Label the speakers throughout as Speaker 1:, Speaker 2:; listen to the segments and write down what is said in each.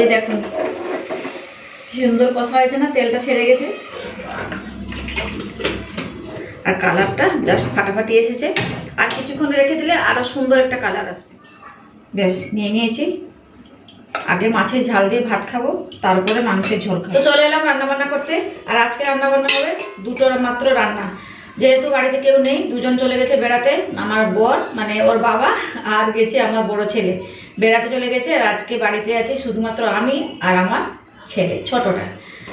Speaker 1: যে দেখুন সুন্দর কষা হয়েছে না, তেলটা ছেড়ে গেছে। আর কালারটা জাস্ট ফাটাফাটি এসেছে। আর কিছুক্ষণ রেখে দিলে আরও সুন্দর একটা কালার আসবে। বেশ নিয়ে নিয়েছি। আগে মাছের ঝাল দিয়ে ভাত খাব, তারপরে মাংসের ঝোল খাব। তো চলে এলাম রান্না বান্না করতে। আর আজকে রান্না বান্না হবে দুটো মাত্র রান্না। যেহেতু বাড়িতে কেউ নেই, দুজন চলে গেছে বেড়াতে, আমার বর মানে ওর বাবা আর গেছে আমার বড় ছেলে। বেড়াতে চলে গেছে আর আজকে বাড়িতে আছে শুধুমাত্র আমি আর আমার ছেলে, ছোটটা।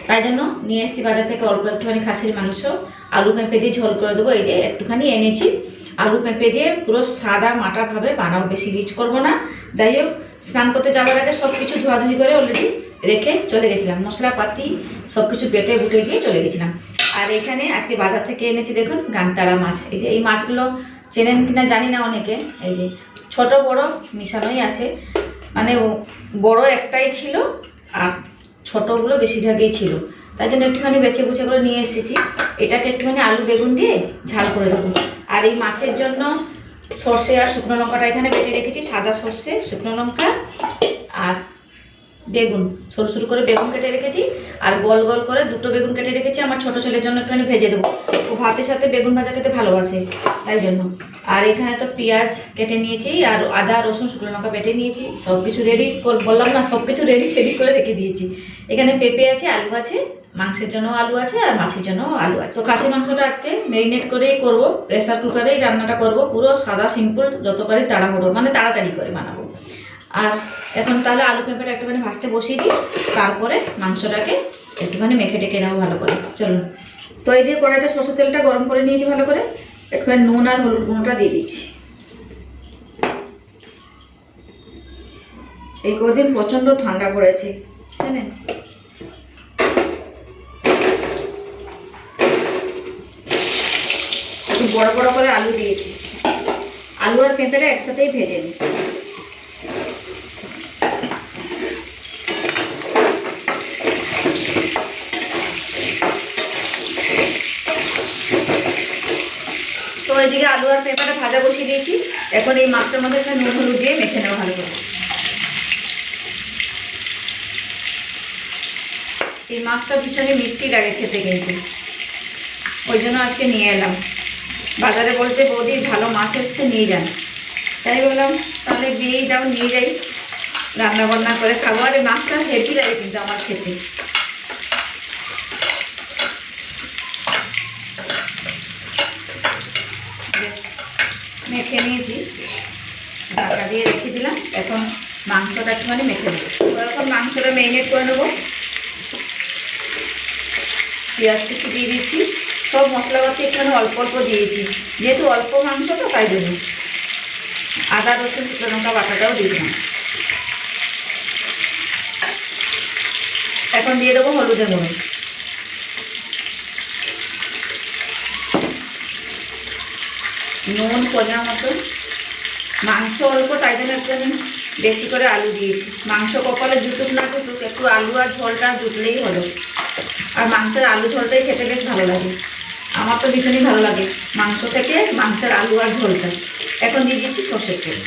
Speaker 1: তাই জন্য নিয়ে এসেছি বাজার থেকে অল্প একটুখানি খাসির মাংস, আলু পেঁপে দিয়ে ঝোল করে দেবো, এই যে একটুখানি এনেছি। আলু পেঁপে দিয়ে পুরো সাদা মাটাভাবে বানাবো, বেশি রিচ করব না। যাই হোক, স্নান করতে যাওয়ার আগে সব কিছু ধোয়াধুয়ি করে অলরেডি রেখে চলে গেছিলাম। মশলাপাতি সব কিছু বেটে বুটে দিয়ে চলে গেছিলাম। আর এখানে আজকে বাজার থেকে এনেছি দেখুন গানতারা মাছ। এই যে এই মাছগুলো চেনেন কিনা জানি না অনেকে। এই যে ছোট বড় মিশানোই আছে। মানে বড় একটাই ছিল আর ছোটগুলো বেশিরভাগই ছিল। তাই জন্য একটুখানি বেছে বুছে করে নিয়ে এসেছি। এটাকে একটুখানি আলু বেগুন দিয়ে ঝাল করে দেবো। আর এই মাছের জন্য সর্ষে আর শুকনো লঙ্কাটা এখানে বেটে রেখেছি। সাদা সর্ষে, শুকনো লঙ্কা আর বেগুন, সরু সরু করে বেগুন কেটে রেখেছি আর গোল গোল করে দুটো বেগুন কেটে রেখেছি, আমার ছোট ছেলের জন্য একটুখানি ভেজে দেবো। ও ভাতের সাথে বেগুন ভাজা খেতে ভালোবাসে, তাই জন্য। আর এখানে তো পেঁয়াজ কেটে নিয়েছি আর আদা, রসুন, শুকনো লঙ্কা বেটে নিয়েছি সব কিছু রেডি বললাম না সব কিছু রেডি সেডি করে রেখে দিয়েছি। এখানে পেঁপে আছে, আলু আছে, মাংসের জন্য আলু আছে আর মাছের জন্য আলু আছে। তো খাসি মাংসটা আজকে ম্যারিনেট করেই করব প্রেসার কুকারেই রান্নাটা করব, পুরো সাদা সিম্পল যত পারি তাড়াহুড়ো মানে তাড়াতাড়ি করে বানাবো। আর এখন তাহলে আলু পেঁপেটা একটুখানি ভাজতে বসিয়ে দিই, তারপরে মাংসটাকে একটুখানি মেখে টেকে নেব ভালো করে। চলুন। তো এই দিয়ে কড়াইতে সরষের তেলটা গরম করে নিয়েছি ভালো করে, একটুখানি নুন আর হলুদ গুঁড়োটা দিয়ে দিচ্ছি। এই কদিন প্রচণ্ড ঠান্ডা পড়েছে জানেন একটু বড় বড় করে আলু দিয়েছি। আলু আর পেঁপেটা একসাথেই ভেজে নিই তো এদিকে আলু আর পেঁপেটা ভাজা বসিয়ে দিয়েছি। এখন এই মাছটার মধ্যে একটা নুন হলুদ দিয়ে মেখে নেওয়া ভালো করে। এই মাছটা ভীষণই মিষ্টি লাগে খেতে কিন্তু। ওই জন্য আজকে নিয়ে এলাম। বাজারে বলছে, বৌদি, ভালো মাছ এসছে, নিয়ে যান। তাই বললাম, তাহলে দিয়েই যাও, নিয়ে যাই। রান্না বান্না করে খাব। আর এই মাছটা হেভি লাগে কিন্তু আমার খেতে। মেখে নিয়েছি। ঢাকা দিয়ে রেখে দিলাম। এখন মাংসটা একটুখানি মেখে দেবো তো এখন মাংসটা মেরিনেট করে নেব। পেঁয়াজ কিছু দিয়ে দিয়েছি সব মশলাপাতি একটুখানি অল্প অল্প দিয়েছি। যেহেতু অল্প মাংস তো, তাই জন্য। আদা, রসুন, শুকনো লঙ্কা বাটাটাও দিয়ে দিলাম। এখন দিয়ে দেবো হলুদের গুঁড়ো। নুন, পরিমাণ মতো মাংস অল্প তাই জন্য একটু আমি বেশি করে আলু দিয়েছি। মাংস কপালে জুটুক না জুটুক একটু আলু আর ঝোলটা জুটলেই হলো। আর মাংসের আলু ঝোলটাই খেতে বেশ ভালো লাগে। আমার তো ভীষণই ভালো লাগে মাংস থেকে মাংসের আলু আর ঝোলটা। এখন দিয়ে দিচ্ছি সর্ষের তেল।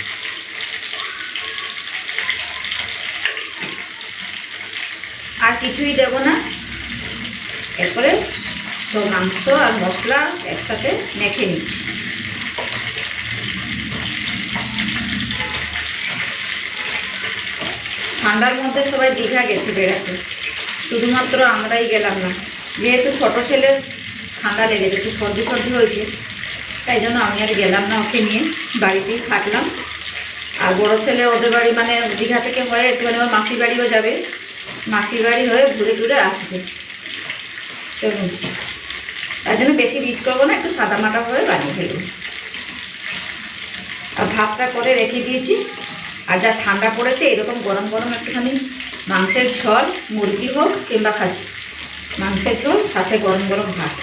Speaker 1: আর কিছুই দেবো না। এরপরে তো মাংস আর মশলা একসাথে মেখে নিচ্ছি। ঠান্ডার মধ্যে সবাই দীঘা গেছে বেড়াতে। শুধুমাত্র আমরাই গেলাম না। যেহেতু ছোট ছেলের ঠান্ডা লেগেছে একটু সর্দি সর্দি হয়েছে। তাই জন্য আমি আর গেলাম না ওকে নিয়ে। বাড়িতেই থাকলাম। আর বড় ছেলে ওদের বাড়ি মানে দীঘা থেকে হয়ে একটুখানি আমার মাসির বাড়িও যাবে। মাসির বাড়ি হয়ে ঘুরে ঘুরে আসবে। চলুন। তার জন্য বেশি রিচ করব না, একটু সাদা মাটা হয়ে বানিয়ে ফেলব। আর ভাতটা করে রেখে দিয়েছি। আর যা ঠান্ডা পড়েছে, এরকম গরম গরম একটুখানি মাংসের ঝোল, মুরগি হোক কিংবা খাসি। মাংসের ঝোল, সাথে গরম গরম ভাত।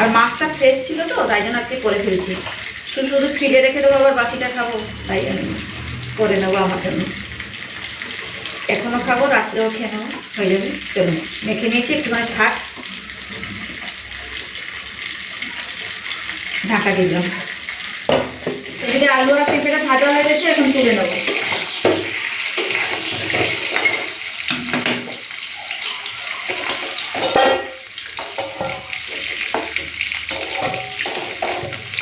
Speaker 1: আর মাছটা ফ্রেশ ছিল তো, তাই জন্য আজকে করে ফেলছি। শুধু শুধু ফ্রিজে রেখে দেবো, আবার বাসিটা খাব, তাই আমি করে নেব আমার জন্য। এখনও খাব, রাত্রেও খেয়ে নেব, হয়ে যাবে, চলুন। মেখে নিয়েছি, একটুখানি থাক। ঢাকা দিলাম। এদিকে আলু আর পেঁপেটা ভাজা হয়ে গেছে, এখন তুলে নেব।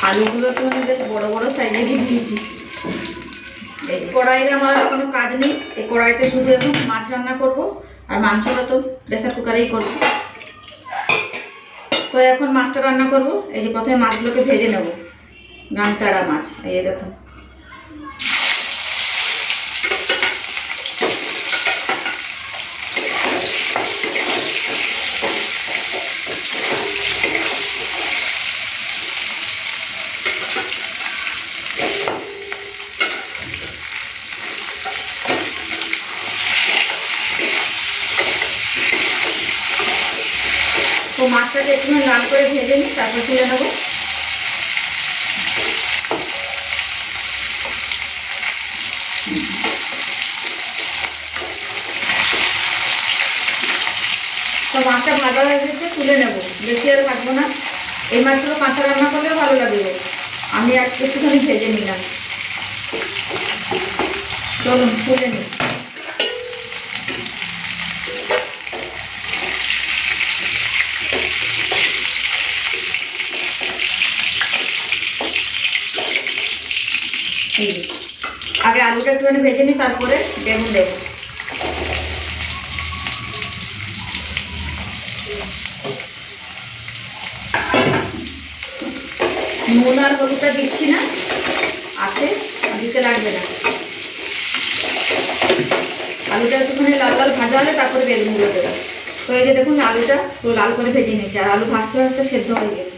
Speaker 1: আলুগুলো তো আমি বেশ বড় বড় সাইজে দিয়ে দিয়েছি এই কড়াইয়ের আমার কোনো কাজ নেই। এই কড়াইতে শুধু এখন মাছ রান্না করব আর মাংসটা তো প্রেশার কুকারেই করব। তো এখন মাছটা রান্না করব। এই যে প্রথমে মাছগুলোকে ভেজে নেব। গামতাড়া মাছ, এই দেখুন। তো মাছটাকে একটু লাল করে ভেজে নিই, তারপর তুলে নেব। তো মাছটা ভাজা হয়ে গেছে, তুলে নেব। বেশি আর ভাজবো না। এই মাছগুলো কাঁচা রান্না করলে ভালো লাগবে আমি আজকে একটুখানি ভেজে নিলাম। চলুন, তুলে নিই এই যে। আগে আলুটা একটুখানি ভেজে নিই, তারপরে বেগুন দেবো। নুন আর হলুদটা দিচ্ছি না, আছে দিতে লাগবে না। আলুটা একটুখানি লাল লাল ভাজা হলে তারপরে বেগুনগুলো দেবো। তো এই যে দেখুন, আলুটা পুরো লাল করে ভেজে নিয়েছি, আর আলু ভাজতে ভাজতে সেদ্ধ হয়ে গেছে।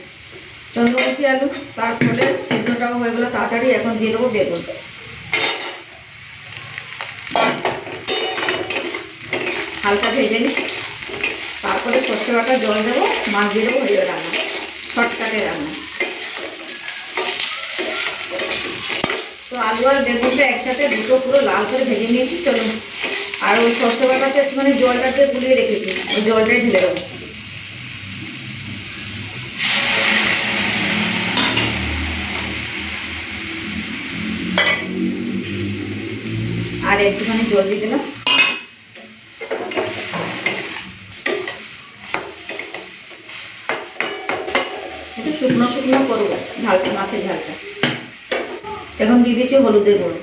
Speaker 1: চন্দ্রমুখী আলু, তার ফলে সেদ্ধটাও হয়ে গেলো, তাড়াতাড়ি এখন দিয়ে দেবো বেগুন। হালকা ভেজে নিই। তারপরে সর্ষে বাটা জল দেবো, মাছ দিয়ে দেবো হয়ে রান্না। শর্টকাটে রান্না। তো আলু আর বেগুনটা একসাথে দুটো পুরো লাল করে ভেজে নিয়েছি, চলুন। আর ওই সর্ষে বাটাতে একটুখানি জলটা দিয়ে গুলিয়ে রেখেছি, ওই জলটাই ঢেলে দেবো। আর একটুখানি জল দিয়ে দিলাম একটু শুকনো শুকনো করব ঝালটা মাছের ঝালটা। এখন দিয়ে দিয়েছি হলুদের গুঁড়ো।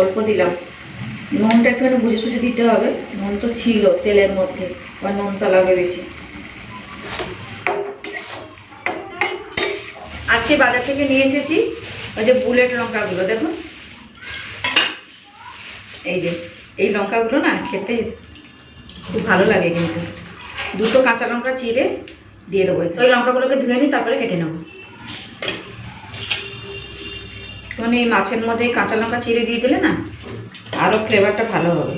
Speaker 1: অল্প দিলাম। নুনটা একটুখানি বুঝে সুঝে দিতে হবে। নুন তো ছিল তেলের মধ্যে, বা নুনটা লাগে বেশি। আজকে বাজার থেকে নিয়ে এসেছি ওই যে বুলেট লঙ্কাগুলো, দেখুন। এই যে, এই লঙ্কাগুলো না খেতে খুব ভালো লাগে কিন্তু। দুটো কাঁচা লঙ্কা চিড়ে দিয়ে দেবো। ওই লঙ্কাগুলোকে ধুয়ে নিই তারপরে কেটে নেব। মানে এই মাছের মধ্যে কাঁচা লঙ্কা চিড়ে দিয়ে দিলে না আরও ফ্লেভারটা ভালো হবে।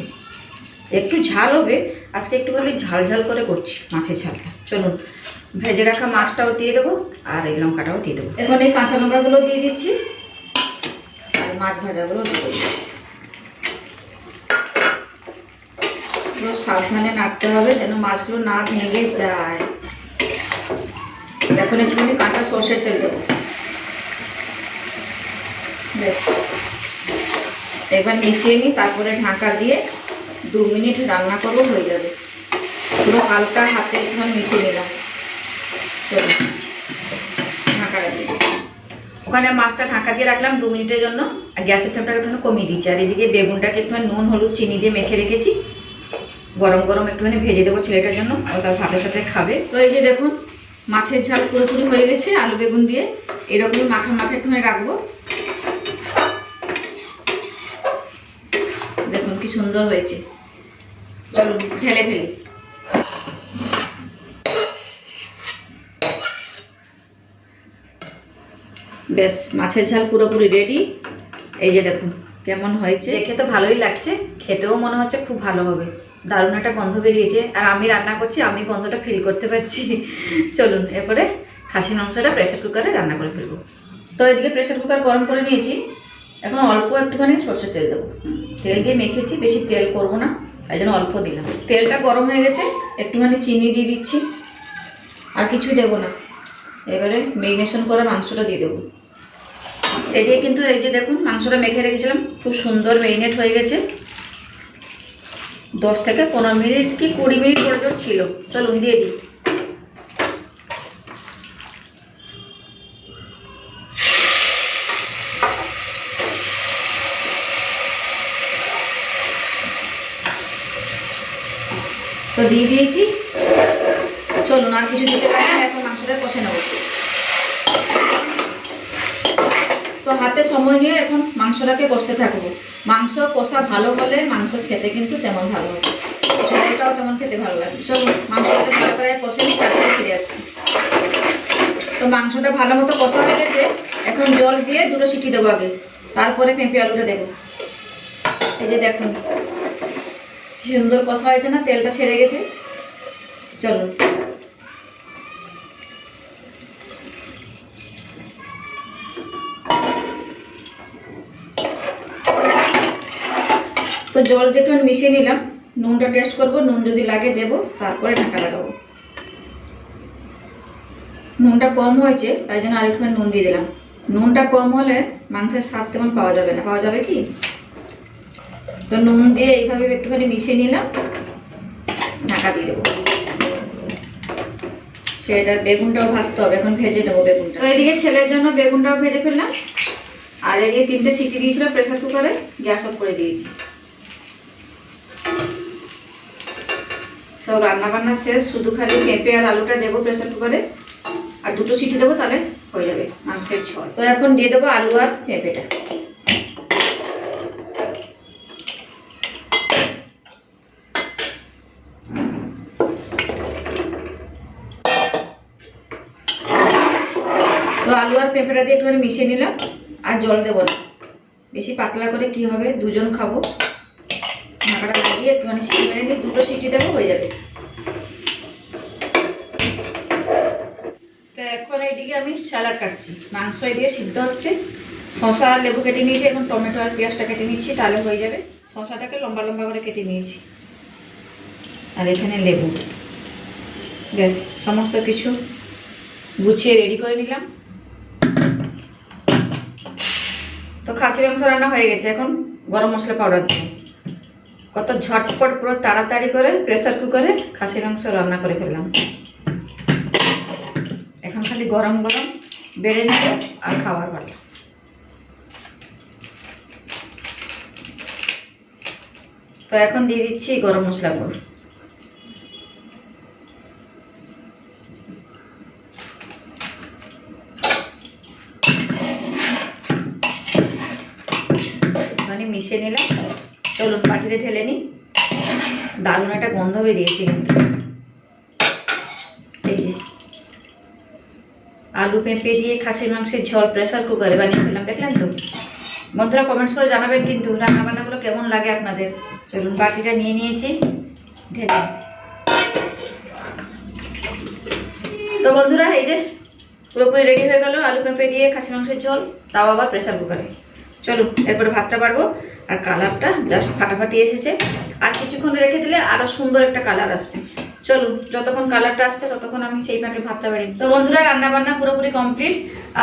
Speaker 1: একটু ঝাল হবে, আজকে একটু খালি ঝাল ঝাল করে করছি মাছের ঝালটা। চলুন, ভেজে রাখা মাছটাও দিয়ে দেবো আর এই লঙ্কাটাও দিয়ে দেবো। এখন এই কাঁচা লঙ্কাগুলো দিয়ে দিচ্ছি আর মাছ ভাজাগুলো দিয়ে দেবো। সাবধানে নাড়তে হবে যেন মাছগুলো না ভেঙে যায়। এখন একটুখানি কাঁচা সর্ষের তেল দেবো। বেশ। একবার মিশিয়ে নিই, তারপরে ঢাকা দিয়ে দু মিনিট রান্না করব, হয়ে যাবে। পুরো হালকা হাতে একটুখানি মিশিয়ে নিলাম। ঢাকা ওখানে মাছটা ঢাকা দিয়ে রাখলাম দু মিনিটের জন্য, আর গ্যাসের ফ্লেমটাকে একটু কমিয়ে দিচ্ছি। আর এদিকে বেগুনটাকে একটুখানি নুন, হলুদ, চিনি দিয়ে মেখে রেখেছি। গরম গরম একটুখানি ভেজে দেবো ছেলেটার জন্য আর তার ভাতের সাথে খাবে। তো এই যে দেখুন, মাছের ঝাল পুরোপুরি হয়ে গেছে, আলু বেগুন দিয়ে। এরকমই মাখা মাখা একটুখানি রাখব দেখুন কি সুন্দর হয়েছে। চলুন ঢেলে ফেলি। বেশ, মাছের ঝাল পুরোপুরি রেডি এই যে দেখুন কেমন হয়েছে? দেখে তো ভালোই লাগছে, খেতেও মনে হচ্ছে খুব ভালো হবে। দারুণ একটা গন্ধ বেরিয়েছে, আর আমি রান্না করছি, আমি গন্ধটা ফিল করতে পারছি। চলুন, এরপরে খাসি মাংসটা প্রেসার কুকারে রান্না করে ফেলব। তো এদিকে প্রেসার কুকার গরম করে নিয়েছি। এখন অল্প একটুখানি সর্ষের তেল দেবো। তেল দিয়ে মেখেছি, বেশি তেল করব না, তাই জন্য অল্প দিলাম। তেলটা গরম হয়ে গেছে, একটুখানি চিনি দিয়ে দিচ্ছি, আর কিছুই দেবো না। এবারে মেরিনেশন করা মাংসটা দিয়ে দেবো। এদিকে কিন্তু এই যে দেখুন, মাংসটা মেখে রেখেছিলাম, খুব সুন্দর মেরিনেট হয়ে গেছে। দশ থেকে পনেরো মিনিট কি কুড়ি মিনিট পর্যন্ত ছিল। চলুন দিয়ে দিই। দিয়ে দিয়েছি। চলুন, আর কিছু দিতে পারি এখন মাংসটা কষে নেব। তো হাতে সময় নিয়ে এখন মাংসটাকে কষতে থাকব। মাংস কষা ভালো হলে মাংস খেতে কিন্তু তেমন ভালো হবে ঝোলটাও তেমন খেতে ভালো লাগে। চলুন মাংসটাকে ভালো করে কষে নিই তারপরে ফিরে আসছি। তো মাংসটা ভালো মতো কষা হয়ে গেছে। এখন জল দিয়ে দুটো সিটি দেবো আগে। তারপরে পেঁপে আলুটা দেবো। এই যে দেখুন সুন্দর কষা হয়েছে না, তেলটা ছেড়ে গেছে। চলো। তো জল দিয়ে একটু মিশিয়ে নিলাম। নুনটা টেস্ট করব, নুন যদি লাগে দেব, তারপরে ঢাকা লাগাবো। নুনটা কম হয়েছে, তাই জন্য আরেকটুখানি নুন দিয়ে দিলাম। নুনটা কম হলে মাংসের স্বাদ তেমন পাওয়া যাবে না। পাওয়া যাবে কি? তো নুন দিয়ে এইভাবে একটুখানি মিশিয়ে নিলাম। ঢাকা দিয়ে দেবো। সেটার বেগুনটাও ভাজতে হবে এখন ভেজে নেব বেগুনটা। তো এদিকে ছেলের জন্য বেগুনটাও ভেজে ফেললাম। আর এদিকে তিনটে সিটি দিয়েছিল প্রেসার কুকারে গ্যাস অফ করে দিয়েছি। সব রান্না বান্না শেষ শুধু খালি পেঁপে আর আলুটা দেবো প্রেসার কুকারে। আর দুটো সিটি দেবো তাহলে হয়ে যাবে মাংসের ঝোল। তো এখন দিয়ে দেবো আলু আর পেঁপেটা। আলু আর পেঁপেটা দিয়ে একটুখানি মিশিয়ে নিলাম আর জল দেবো না। বেশি পাতলা করে কি হবে? দুজন খাব। ঢাকাটা লাগিয়ে একটুখানি সিটি মেরে নিই দুটো সিটি দেবো, হয়ে যাবে। তো এখন এইদিকে আমি স্যালাড কাটছি। মাংস এদিকে সিদ্ধ হচ্ছে। শশা আর লেবু কেটে নিয়েছি, এখন টমেটো আর পেঁয়াজটা কেটে নিচ্ছি, তাহলে হয়ে যাবে। শশাটাকে লম্বা লম্বা করে কেটে নিয়েছি। আর এখানে লেবু। ব্যাস, সমস্ত কিছু গুছিয়ে রেডি করে নিলাম। তো খাসি মাংস রান্না হয়ে গেছে এখন গরম মশলা পাউডার দেবো কত ঝটপট পুরো তাড়াতাড়ি করে প্রেসার কুকারে খাসির মাংস রান্না করে ফেললাম। এখন খালি গরম গরম বেড়ে নেব আর খাওয়ার পালা। তো এখন দিয়ে দিচ্ছি গরম মশলা গুঁড়ো একটুখানি মিশিয়ে নিলাম। চলুন বাটিতে ঢেলে নিই। দারুণ একটা গন্ধ বেরিয়েছে কিন্তু। এই যে। আলু পেঁপে দিয়ে খাসির মাংসের ঝোল প্রেশার কুকারে বানিয়ে ফেললাম, দেখলেন তো? বন্ধুরা কমেন্টস করে জানাবেন কিন্তু রান্নাবান্নাগুলো কেমন লাগে আপনাদের? চলুন বাটিটা নিয়ে নিয়েছি, ঢেলে তো বন্ধুরা, এই যে পুরোপুরি রেডি হয়ে গেল আলু পেঁপে দিয়ে খাসি মাংসের ঝোল, তাও আবার প্রেশার কুকারে চলুন এরপরে ভাতটা বাড়বো, আর কালারটা জাস্ট ফাটাফাটি এসেছে। আর কিছুক্ষণ রেখে দিলে আরও সুন্দর একটা কালার আসবে। চলুন যতক্ষণ কালারটা আসছে ততক্ষণ আমি সেই ফাঁকে ভাতটা বাড়ি। তো বন্ধুরা রান্না বান্না পুরোপুরি কমপ্লিট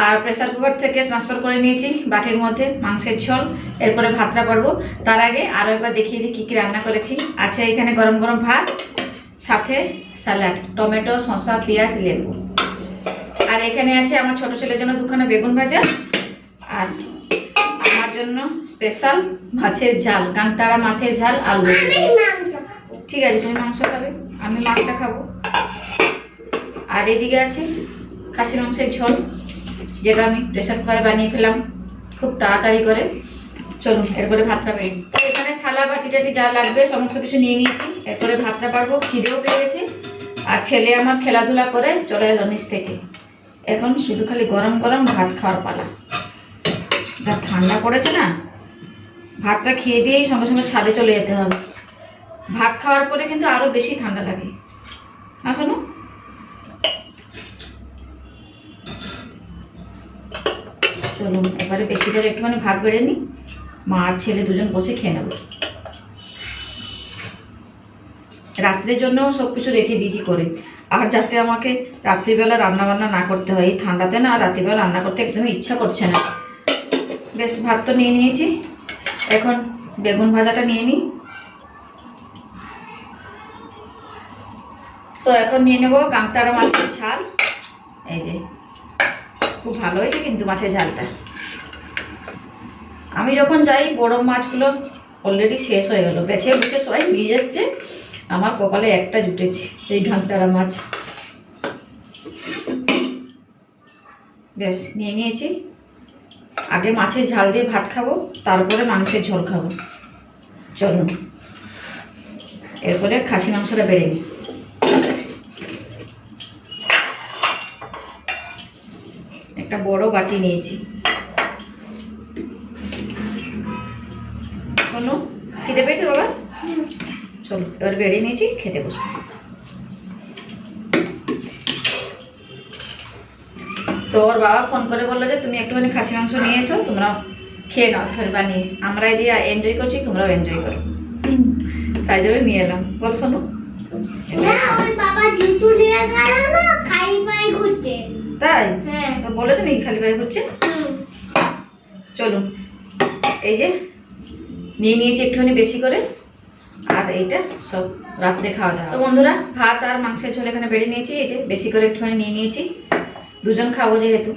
Speaker 1: আর প্রেসার কুকার থেকে ট্রান্সফার করে নিয়েছি বাটির মধ্যে মাংসের ঝোল। এরপরে ভাতটা পারব তার আগে আরও একবার দেখিয়ে দিই কী কী রান্না করেছি। আছে এখানে গরম গরম ভাত, সাথে স্যালাড, টমেটো, শসা, পেঁয়াজ, লেবু। আর এখানে আছে আমার ছোট ছেলের জন্য দুখানা বেগুন ভাজা। আর আমার জন্য স্পেশাল মাছের ঝাল কাঁকতাড়া মাছের ঝাল আলু ঠিক আছে তুমি মাংস খাবে আমি মাছটা খাব। আর এদিকে আছে খাসির মাংসের ঝোল যেটা আমি প্রেসার কুকারে বানিয়ে ফেলাম খুব তাড়াতাড়ি করে। চলুন এরপরে ভাতটা বেরি তো এখানে থালা বাটি টাটি যা লাগবে সমস্ত কিছু নিয়ে নিয়েছি। এরপরে ভাতটা পারব খিদেও পেয়ে গেছে। আর ছেলে আমার খেলাধুলা করে চলে এলো নিচ থেকে। এখন শুধু খালি গরম গরম ভাত খাওয়ার পালা। যা ঠান্ডা পড়েছে না, ভাতটা খেয়ে দিয়েই সঙ্গে সঙ্গে ছাদে চলে যেতে হবে। ভাত খাওয়ার পরে কিন্তু আরও বেশি ঠান্ডা লাগে। না শোনো চলুন এবারে বেশি করে একটুখানি ভাত বেড়ে নিই। মা আর ছেলে দুজন বসে খেয়ে নেব। রাত্রের জন্য সব কিছু রেখে দিয়েছি করে। আর যাতে আমাকে রাত্রিবেলা রান্না বান্না না করতে হয়, এই ঠান্ডাতে না রাত্রিবেলা রান্না করতে একদমই ইচ্ছা করছে না। বেশ, ভাত তো নিয়ে নিয়েছি। এখন বেগুন ভাজাটা নিয়ে নিই। তো এখন নিয়ে নেব গাংতাড়া মাছের ঝাল। এই যে, খুব ভালো হয়েছে কিন্তু মাছের ঝালটা। আমি যখন যাই বড় মাছগুলো অলরেডি শেষ হয়ে গেল। বেছে বুঝে সবাই নিয়ে যাচ্ছে। আমার কপালে একটা জুটেছে এই ঘান্তাড়া মাছ। বেশ, নিয়ে নিয়েছি। আগে মাছের ঝাল দিয়ে ভাত খাব তারপরে মাংসের ঝোল খাব। চলুন এরপরে খাসি মাংসটা বেড়ে নিই। একটা বড় বাটি নিয়েছি। কোনো খিদে পেয়েছে বাবা? চলো এবার বেড়ে নিয়েছি খেতে বসবো তো ওর বাবা ফোন করে বলল যে তুমি একটুখানি খাসি মাংস নিয়ে এসো তোমরা খেয়ে নাও ফের বানিয়ে। আমরা এদিকে এনজয় করছি তোমরাও এনজয় করো। তাই জন্য নিয়ে এলাম। বল শোনো
Speaker 2: ঘুরছে।
Speaker 1: তাই?
Speaker 2: হ্যাঁ।
Speaker 1: তো বলেছ নাকি খালি ভাই হচ্ছে
Speaker 2: হুম।
Speaker 1: চলুন এই যে নিয়ে নিয়েছি একটুখানি বেশি করে আর এইটা সব রাত্রে খাওয়া দাওয়া। তো বন্ধুরা? ভাত আর মাংসের ঝোল এখানে বেড়ে নিয়েছি এই যে বেশি করে একটুখানি নিয়ে নিয়েছি। দুজন খাব যেহেতু।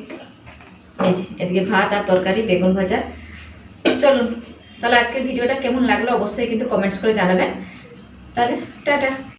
Speaker 1: এই যে, এদিকে ভাত আর তরকারি, বেগুন ভাজা। চলুন, তাহলে আজকের ভিডিওটা কেমন লাগল অবশ্যই কিন্তু কমেন্টস করে জানাবেন। তাহলে, টাটা।